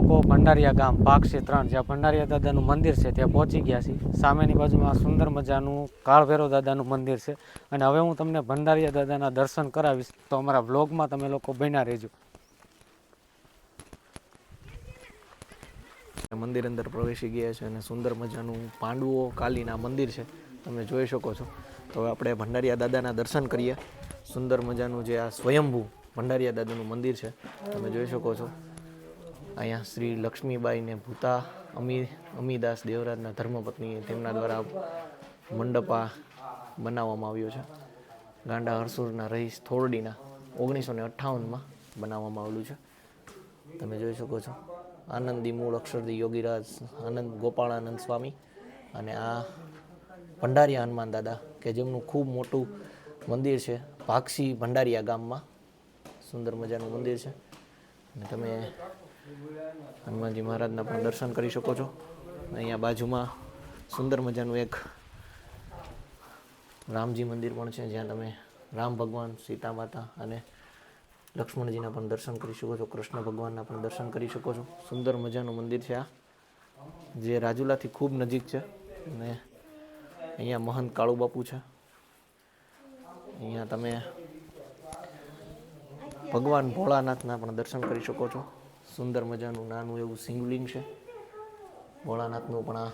લોકો ભંડારિયા ગામ પાક્ષી ત્રણ, જ્યાં ભંડારિયા દાદાનું મંદિર છે, ત્યાં પહોંચી ગયા છીએ. સામેની બાજુમાં સુંદર મજાનું કાળભેરો દાદાનું મંદિર છે. અને હવે હું તમને ભંડારિયા દાદાના દર્શન કરાવીશ. તો અમારા વ્લોગમાં તમે લોકો બન્યા રહેજો. મંદિર અંદર પ્રવેશી ગયા છે અને સુંદર મજાનું પાંડવો કાલીના મંદિર છે. તમે જોઈ શકો છો. તો હવે આપણે ભંડારિયા દાદાના દર્શન કરીએ. સુંદર મજાનું જે આ સ્વયંભૂ ભંડારિયા દાદાનું મંદિર છે. તમે જોઈ શકો છો. અહીંયા શ્રી લક્ષ્મીબાઈને ભૂતા, અમી, અમીદાસ દેવરાજના ધર્મપત્ની તેમના દ્વારા મંડપા બનાવવામાં આવ્યો છે. ગાંડા હરસુરના રહીશ થોરડીના ઓગણીસો ને અઠ્ઠાવનમાં બનાવવામાં આવેલું છે. તમે જોઈ શકો છો. આનંદી મૂળ અક્ષરદી યોગીરાજ, આનંદ ગોપાળાનંદ સ્વામી અને આ ભંડારિયા હનુમાન દાદા, કે જેમનું ખૂબ મોટું મંદિર છે ભાક્ષી ભંડારિયા ગામમાં. સુંદર મજાનું મંદિર છે. અને તમે હનુમાનજી મહારાજના પણ દર્શન કરી શકો છો. અહીંયા બાજુમાં સુંદર મજાનું એક રામજી મંદિર પણ છે, જ્યાં તમે રામ ભગવાન, સીતા માતા અને લક્ષ્મણજીના પણ દર્શન કરી શકો છો, કૃષ્ણ ભગવાનના પણ દર્શન કરી શકો છો. સુંદર મજાનું મંદિર છે આ, જે રાજુલાથી ખૂબ નજીક છે અને અહીંયા મહંત કાળુ બાપુ છે. અહીંયા તમે ભગવાન ભોળાનાથના પણ દર્શન કરી શકો છો. સુંદર મજાનું નાનું એવું સિંગલિંગ છે. ભોળાનાથનું પણ આ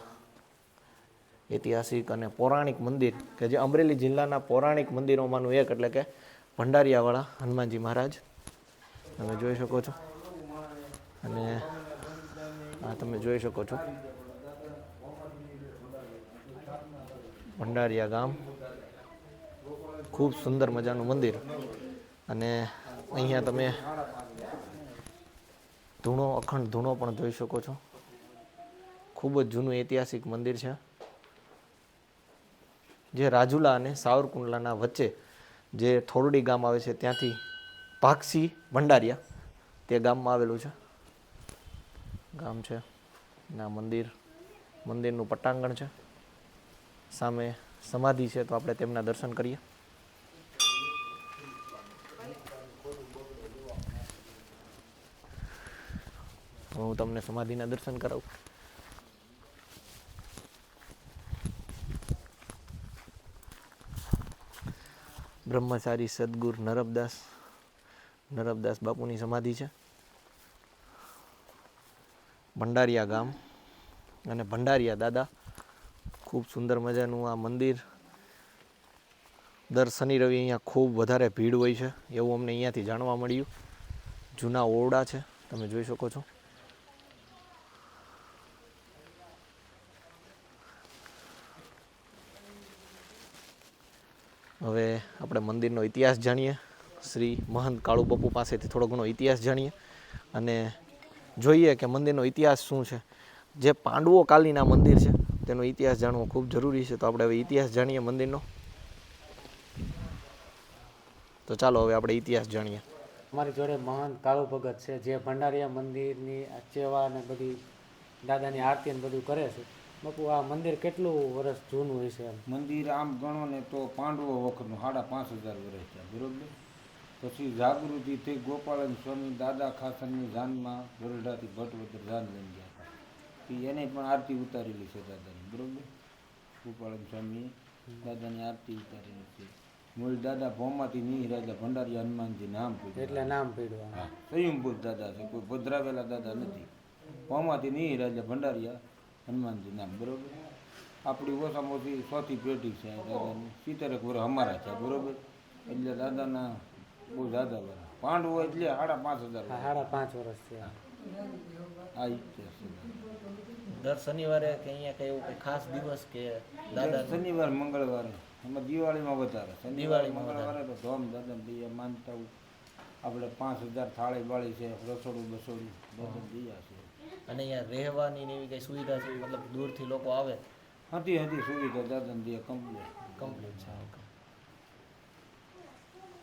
ઐતિહાસિક અને પૌરાણિક મંદિર, કે જે અમરેલી જિલ્લાના પૌરાણિક મંદિરોમાંનું એક, એટલે કે ભંડારિયાવાળા હનુમાનજી મહારાજ. તમે જોઈ શકો છો. અને આ તમે જોઈ શકો છો. ભંડારિયા ગામ. ખૂબ સુંદર મજાનું મંદિર. અને અહીંયા તમે ધૂણો, અખંડ ધૂણો પણ જોઈ શકો છો. ખૂબ જ જૂનું ઐતિહાસિક મંદિર છે. જે રાજુલા અને સાવરકુંડલાના વચ્ચે જે થોરડી ગામ આવે છે, ત્યાંથી ભાક્ષી ભંડારિયા, તે ગામમાં આવેલું છે. ગામ છે, ના મંદિર, મંદિરનું પટાંગણ છે. સામે સમાધિ છે, તો આપણે તેમના દર્શન કરીએ. હું તમને સમાધિના દર્શન કરાવું. બ્રહ્મચારી સદગુરુ નરબદાસ નરબદાસ બાપુની સમાધિ છે. ભંડારિયા ગામ અને ભંડારિયા દાદા, ખૂબ સુંદર મજાનું આ મંદિર. દર શનિ રવિ અહીંયા ખૂબ વધારે ભીડ હોય છે, એવું અમને અહીંયાથી જાણવા મળ્યું. જૂના ઓરડા છે, તમે જોઈ શકો છો. હવે આપણે મંદિરનો ઇતિહાસ જાણીએ. શ્રી મહંત કાળુ બપુ પાસેથી થોડો ઘણો ઇતિહાસ જાણીએ. અને જોઈએ કે મંદિરનો ઇતિહાસ શું છે. જે પાંડવો કાલીના મંદિર છે, તેનો ઇતિહાસ જાણવો ખૂબ જરૂરી છે. તો આપણે હવે ઇતિહાસ જાણીએ મંદિરનો. તો ચાલો હવે આપણે ઇતિહાસ જાણીએ. અમારી જોડે મહંત કાળુ ભગત છે, જે ભંડારીયા મંદિરની સેવા ને બધી દાદાની આરતી ને બધું કરે છે. બાપુ આ મંદિર કેટલું વર્ષ જૂનું છે એમ? મંદિર આમ ગણો ને તો પાંડવો વખતનું સાડા પાંચ હજાર વર્ષ છે બરોબર? પછી જાગૃતિ થઈ ગોપાલન સ્વામી દાદા ખાસનની જાનમાં ગરડાથી ભટ્ટ જાન લઈને ગયા હતા. એને પણ આરતી ઉતારેલી છે દાદાની બરોબર? ગોપાલન સ્વામીએ દાદાની આરતી ઉતારેલી છે. મૂળ દાદા ભોમાંથી નહીં રાજા ભંડારી હનુમાનજી નામ પીડ્યું. એટલે નામ પીડ્યું સ્વયંભૂ દાદા છે કોઈ ભદ્રાવેલા દાદા નથી. ભોમાંથી નહીં રાજા ભંડારીયા હનુમાનજી નામ બરોબર? આપણી ઓછામાં ઓછી ચોથી પેઢી છે આ દાદાની સિત્તેરક વર્ષ અમારા છે બરોબર? એટલે દાદાના બહુ દાદા વર્ષ પાંડવો એટલે સાડા પાંચ હજાર સાડા પાંચ વર્ષ છે. આ ઇતિહાસ છે. દર શનિવારે કે અહીંયા કઈ એવું કઈ ખાસ દિવસ કે દાદા શનિવાર મંગળવારે. એમાં દિવાળીમાં વધારે. શનિવાર દિવાળીમાં મંગળવારે તો ધોમ દાદા દઈએ માનતા. આપણે પાંચ હજાર થાળી વાળી છે રસોડું બસોડું દાદા દિયા છે અને અહીંયા રહેવાની ને એવી કઈ સુવિધા છે? મતલબ દૂરથી લોકો આવે? હતી હતી સુવિધા દાદા દિયા કમ્પ્લીટ કમ્પ્લીટ છે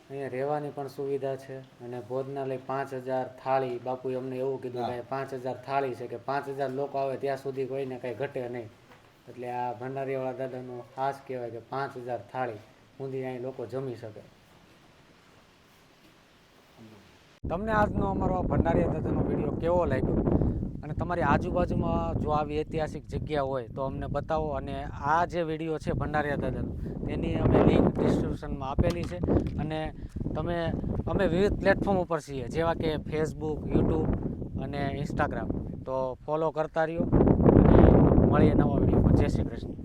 અહીંયા રહેવાની પણ સુવિધા છે અને ભોજનાલય પાંચ હજાર થાળી. બાપુએ અમને એવું કીધું કે પાંચ હજાર થાળી છે કે પાંચ હજાર લોકો આવે ત્યાં સુધી કોઈને કંઈ ઘટે નહીં. એટલે આ ભંડારીવાળા દાદાનું ખાસ કહેવાય કે પાંચ હજાર થાળી ઊંધી અહીં લોકો જમી શકે. તમને આજનો અમારો ભંડારીયા દાદાનો વીડિયો કેવો લાગ્યો? અને તમારી આજુબાજુમાં જો આવી ઐતિહાસિક જગ્યા હોય તો અમને બતાવો અને આ જે વીડિયો છે ભંડારિયા દાદાનો, તેની અમે લિંક ડિસ્ક્રિપ્શનમાં આપેલી છે. અને તમે, અમે વિવિધ પ્લેટફોર્મ ઉપર છીએ, જેવા કે ફેસબુક યુટ્યુબ અને ઇન્સ્ટાગ્રામ તો ફોલો કરતા રહ્યો અને મળીએ નવા વિડીયોમાં. જય શ્રી કૃષ્ણ.